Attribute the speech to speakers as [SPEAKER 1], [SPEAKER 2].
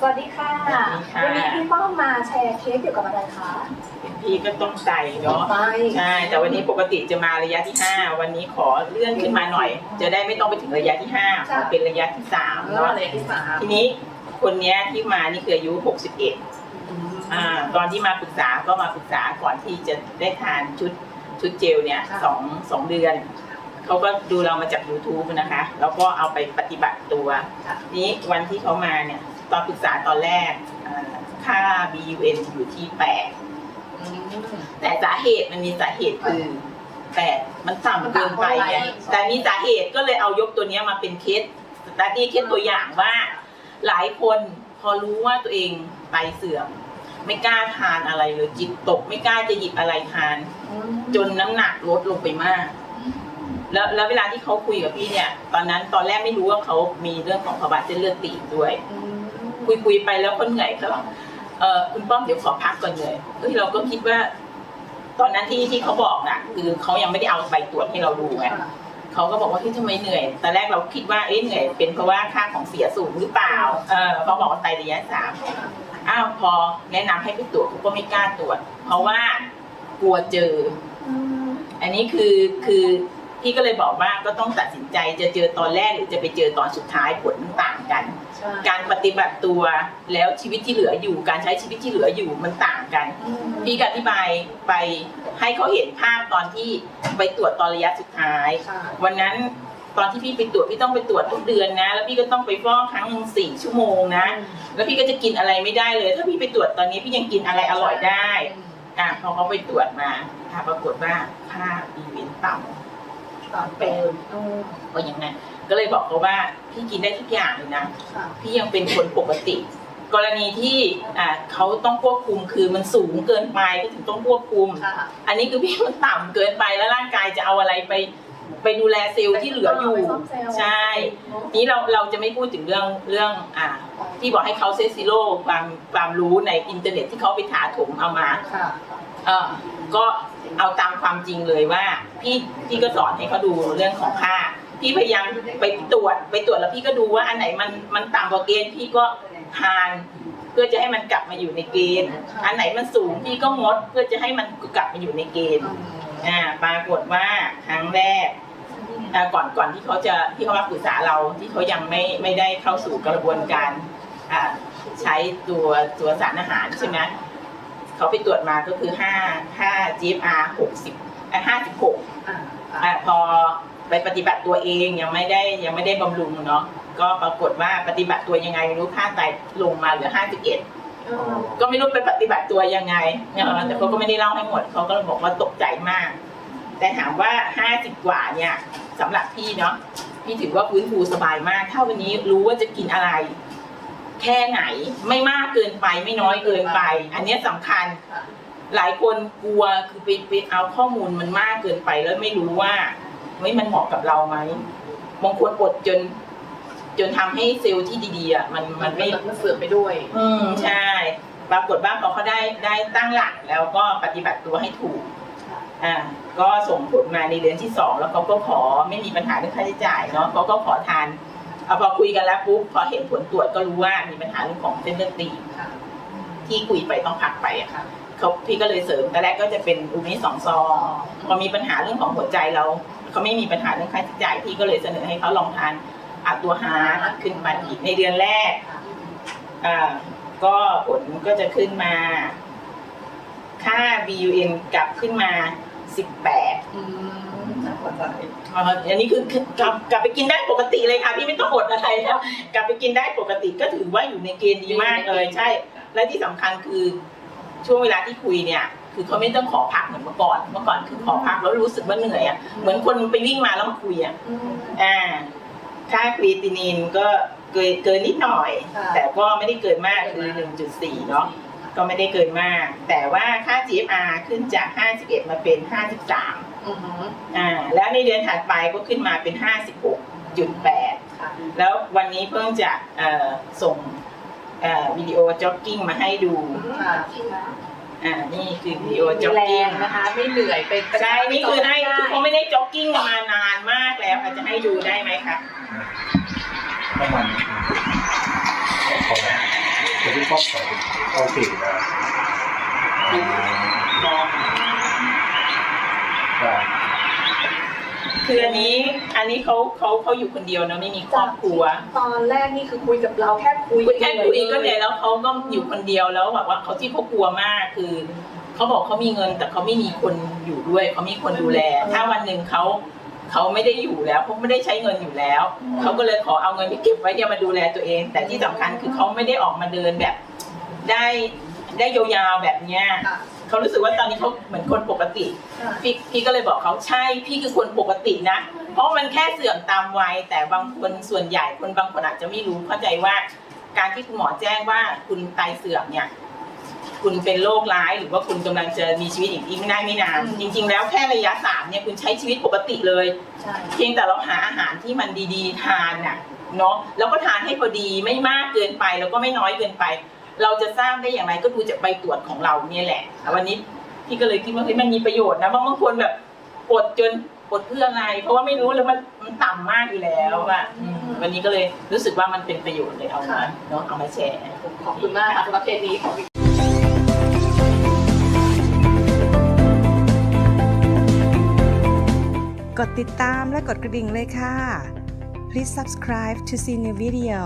[SPEAKER 1] สวัสดีค่ะ
[SPEAKER 2] สวัสดีค่ะ
[SPEAKER 1] วันนี้พี่ป้อมมาแชร์เคสเกี่ยวกับอะไรคะ
[SPEAKER 2] พี่ก็ต้องใส่เนาะ
[SPEAKER 1] ไป
[SPEAKER 2] ใช่ แต่วันนี้ปกติจะมาระยะที่ 5 วันนี้ขอเลื่อนขึ้นมาหน่อย จะได้ไม่ต้องไปถึงระยะที่5ขอเป็นระยะที่3
[SPEAKER 1] แล้ว
[SPEAKER 2] เนาะ
[SPEAKER 1] อะไรที่สาม
[SPEAKER 2] ทีนี้คนเนี้ยที่มานี่คืออายุ 61อ่าตอนที่มาปรึกษาก็มาปรึกษาก่อนที่จะได้ทานชุดชุดเจลเนี่ยสองสองเดือน เขาก็ดูเรามาจาก YouTube นะคะ แล้วก็เอาไปปฏิบัติตัว
[SPEAKER 1] ค่ะ
[SPEAKER 2] นี้วันที่เขามาเนี่ย ตอนปรึกษาตอนแรกอ่าค่า BUN อยู่ที่8
[SPEAKER 1] อืม
[SPEAKER 2] แต่สาเหตุมันมีสาเหตุคือแต่มันต่ำเกินไปไง
[SPEAKER 1] มันต่ำเพราะอะไร
[SPEAKER 2] แต่มีสาเหตุก็เลยเอายกตัวเนี้ยมาเป็นเคสสตาร์ดี้เคสตัวอย่างว่า หลายคนพอรู้ว่าตัวเองไตเสื่อมไม่กล้าทานอะไรเลยจิตตกไม่กล้าจะหยิบอะไรทาน จนน้ำหนักลดลงไปมาก แล้วแล้วเวลาที่เขาคุยกับพี่เนี่ย ตอนนั้นตอนแรกไม่รู้ว่าเขามีเรื่องของภาวะเส้นเลือดตีบด้วย
[SPEAKER 1] อืม
[SPEAKER 2] คุยคุยไปแล้วคนเหนื่อยเขาบอกเออคุณป้อมเดี๋ยวขอพักก่อนเลยเฮ้ยเราก็คิดว่า ตอนนั้นที่ที่เขาบอกน่ะ คือเขายังไม่ได้เอาใบตรวจให้เราดูไง
[SPEAKER 1] ค่ะ
[SPEAKER 2] เขาก็บอกว่าที่ทำไมเหนื่อยตอนแรกเราคิดว่าเอ๊ะเหนื่อย เป็นเพราะว่าค่าของเสียสูงหรือเปล่าเออเขาบอกว่าไตระยะสามอ้าวพอแนะนำให้ไปตรวจเขาก็ไม่กล้าตรวจ เพราะว่ากลัวเจอ
[SPEAKER 1] อืม
[SPEAKER 2] อันนี้คือคือพี่ก็เลยบอกว่าก็ต้องตัดสินใจจะเจอตอนแรกหรือจะไปเจอตอนสุดท้ายผลมันต่างกัน
[SPEAKER 1] ใช่
[SPEAKER 2] การปฏิบัติตัวแล้วชีวิตที่เหลืออยู่ การใช้ชีวิตที่เหลืออยู่มันต่างกัน
[SPEAKER 1] อืม
[SPEAKER 2] พี่ก็อธิบายไปให้เขาเห็นภาพตอนที่ไปตรวจตอนระยะสุดท้าย
[SPEAKER 1] ค่ะ
[SPEAKER 2] วันนั้นตอนที่พี่ไปตรวจพี่ต้องไปตรวจทุกเดือนนะ แล้วพี่ก็ต้องไปฟอกครั้งหนึ่งสี่ชั่วโมงนะ แล้วพี่ก็จะกินอะไรไม่ได้เลย ถ้าพี่ไปตรวจตอนนี้พี่ยังกินอะไรอร่อยได้ อะพอเขาไปตรวจมาค่ะปรากฏว่าค่าอีเวนต์ต่ำ
[SPEAKER 1] ตอนเป็นอืม
[SPEAKER 2] ก็อย่างนั้น ก็เลยบอกเขาว่าพี่กินได้ทุกอย่างเลยนะ
[SPEAKER 1] ค่ะ
[SPEAKER 2] พี่ยังเป็นคนปกติ กรณีที่อ่าเขาต้องควบคุมคือมันสูงเกินไปก็ถึงต้องควบคุม
[SPEAKER 1] ค่ะ
[SPEAKER 2] อันนี้คือพี่มันต่ำเกินไปแล้วร่างกายจะเอาอะไรไปไปดูแลเซลล์ที่เหลืออยู่
[SPEAKER 1] ไปซ่อมเซลล์
[SPEAKER 2] ใช่ นี้เราเราจะไม่พูดถึงเรื่องเรื่องอ่าที่บอกให้เขาเซซิโร่ความความรู้ในอินเทอร์เน็ตที่เขาไปถาถมเอามา
[SPEAKER 1] ค่ะ
[SPEAKER 2] เออก็เอาตามความจริงเลยว่า พี่พี่ก็สอนให้เขาดูเรื่องของค่า พี่พยายามไปตรวจไปตรวจแล้วพี่ก็ดูว่าอันไหนมันมันต่ำกว่าเกณฑ์พี่ก็ทานเพื่อจะให้มันกลับมาอยู่ในเกณฑ์ อันไหนมันสูงพี่ก็งดเพื่อจะให้มันกลับมาอยู่ในเกณฑ์อ่าปรากฏว่าครั้งแรกอ่าก่อนก่อนที่เขาจะที่เขามาปรึกษาเราที่เขายังไม่ไม่ได้เข้าสู่กระบวนการอ่าใช้ตัวตัวสารอาหารใช่ไหมเขาไปตรวจมาก็คือห้าห้า GFR หกสิบอ่าห้าสิบหก
[SPEAKER 1] อ่า
[SPEAKER 2] อ่าพอ ไปปฏิบัติตัวเองยังไม่ได้ยังไม่ได้บำรุงเนาะก็ปรากฏว่าปฏิบัติตัวยังไงไม่รู้ค่าไตลงมาเหลือห้าสิบเอ็ด
[SPEAKER 1] อืม
[SPEAKER 2] ก็ไม่รู้ไปปฏิบัติตัวยังไงเออแต่เขาก็ไม่ได้เล่าให้หมดเขาก็บอกว่าตกใจมาก แต่ถามว่าห้าสิบกว่าเนี่ยสำหรับพี่เนาะพี่ถือว่าฟื้นฟูสบายมาก ถ้าวันนี้รู้ว่าจะกินอะไร แค่ไหนไม่มากเกินไปไม่น้อยเกินไป อันเนี้ยสำคัญ
[SPEAKER 1] ค่ะ
[SPEAKER 2] หลายคนกลัวคือไปไปเอาข้อมูลมันมากเกินไปแล้วไม่รู้ว่า เฮ้ยมันเหมาะกับเราไหมบางคนอดจน จนทำให้เซลล์ที่ดีๆอะมันมันไม่
[SPEAKER 1] มันเสื่อมไปด้วย
[SPEAKER 2] อืมใช่ปรากฏว่าพอเขาได้ได้ตั้งหลักแล้วก็ปฏิบัติตัวให้ถูกอ่าก็ส่งผลมาในเดือนที่สองแล้วเขาก็ขอไม่มีปัญหาเรื่องค่าใช้จ่ายเนาะเขาก็ขอทานเอาพอคุยกันแล้วปุ๊บพอเห็นผลตรวจก็รู้ว่ามีปัญหาเรื่องของเส้นเลือดตีบ
[SPEAKER 1] ค่ะ
[SPEAKER 2] ที่คุยไปต้องพักไปอะ
[SPEAKER 1] ค่ะ
[SPEAKER 2] เขาพี่ก็เลยเสริมแต่แรกก็จะเป็นอูมิสองซองพอมีปัญหาเรื่องของหัวใจเราเขาไม่มีปัญหาเรื่องค่าใช้จ่ายพี่ก็เลยเสนอให้เขาลองทานอะตัวฮาร์ดขึ้นมาอีกในเดือนแรกอ่าก็ผลก็จะขึ้นมา ค่า BUN กลับขึ้นมา18
[SPEAKER 1] อืมน่าสนใจ
[SPEAKER 2] อ่าอันนี้คือกลับกลับไปกินได้ปกติเลยค่ะพี่ไม่ต้องอดอะไรแล้ว กลับไปกินได้ปกติก็ถือว่าอยู่ในเกณฑ์ดีมากเลยใช่ และที่สำคัญคือ ช่วงเวลาที่คุยเนี่ย คือเขาไม่ต้องขอพักเหมือนเมื่อก่อน เมื่อก่อนคือขอพักแล้วรู้สึกว่าเหนื่อยอะเหมือนคนไปวิ่งมาแล้วมาคุยอะ
[SPEAKER 1] อืม
[SPEAKER 2] อ่าค่าครีตินินก็เกินเกินนิดหน่อย
[SPEAKER 1] ค่ะ
[SPEAKER 2] แต่ก็ไม่ได้เกินมากคือ 1.4 เนาะก็ไม่ได้เกินมาก แต่ว่าค่า GFR ขึ้นจาก 51 มาเป็น 53
[SPEAKER 1] อือหือ
[SPEAKER 2] อ่าแล้วในเดือนถัดไปก็ขึ้นมาเป็น 56.8
[SPEAKER 1] ค่ะ
[SPEAKER 2] แล้ววันนี้เพิ่งจะเอ่อส่งเอ่อ วิดีโอจ็อกกิ้งมาให้ดู
[SPEAKER 1] ค่ะ
[SPEAKER 2] อ่านี่คือวิดีโอ
[SPEAKER 1] มี
[SPEAKER 2] จ็อก
[SPEAKER 1] แร
[SPEAKER 2] กิ้ง
[SPEAKER 1] งนะคะ ไม่เหนื่อยไป
[SPEAKER 2] ใช่นี่คือให้คือเขาไม่ได้จ็อกกิ้งมานานมากแล้วอาจจะให้ดูได้ไหมคะ
[SPEAKER 3] ประมาณของก็โอเคนะได้
[SPEAKER 2] คืออันนี้อันนี้เขาเขาเขาอยู่คนเดียวนะไม่มีครอบครัว
[SPEAKER 1] ตอนแรกนี่คือคุยกับเราแค่คุย
[SPEAKER 2] คุยแค่คุยก็เหนื่อยแล้วเขาก็อยู่คนเดียวแล้วแบบว่าเขาที่เขากลัวมากคือเขาบอกเขามีเงินแต่เขาไม่มีคนอยู่ด้วยเขามีคนดูแล ถ้าวันหนึ่งเขาเขาไม่ได้อยู่แล้วเขาไม่ได้ใช้เงินอยู่แล้วเขาก็เลยขอเอาเงินไปเก็บไว้เนี่ยมาดูแลตัวเอง แต่ที่สำคัญคือเขาไม่ได้ออกมาเดินแบบ ได้ได้ยาวๆแบบเนี้ย
[SPEAKER 1] ค่ะ
[SPEAKER 2] เขารู้สึกว่าตอนนี้เขาเหมือนคนปกติ
[SPEAKER 1] ค่ะ
[SPEAKER 2] พี่พี่ก็เลยบอกเขาใช่พี่คือคนปกตินะ เพราะมันแค่เสื่อมตามวัย แต่บางคนส่วนใหญ่คนบางคนอาจจะไม่รู้เข้าใจว่า การที่คุณหมอแจ้งว่าคุณไตเสื่อมเนี่ยคุณเป็นโรคร้ายหรือว่าคุณกำลังจะมีชีวิตอีกไม่ได้ไม่นานจริง ๆ แล้วแค่ระยะสามเนี่ยคุณใช้ชีวิตปกติเลย
[SPEAKER 1] ใช่
[SPEAKER 2] เพียงแต่เราหาอาหารที่มันดีๆ ทานน่ะเนาะแล้วก็ทานให้พอดีไม่มากเกินไปแล้วก็ไม่น้อยเกินไป เราจะสร้างได้อย่างไรก็ดูจากใบตรวจของเราเนี่ยแหละวันนี้พี่ก็เลยคิดว่าเฮ้ยมันมีประโยชน์นะบางบางคนแบบอดจนอดเพื่ออะไร เพราะว่าไม่รู้เลยมันมันต่ำมากอยู่แล้วอะอืมวันนี้ก็เลยรู้สึกว่ามันเป็นประโยชน์เลยเอามาเนาะเอามาแชร์
[SPEAKER 1] ขอบคุณมากค่ะสำหรับเคสนี้ของ
[SPEAKER 4] กดติดตามและกดกระดิ่งเลยค่ะ Please subscribe to see new video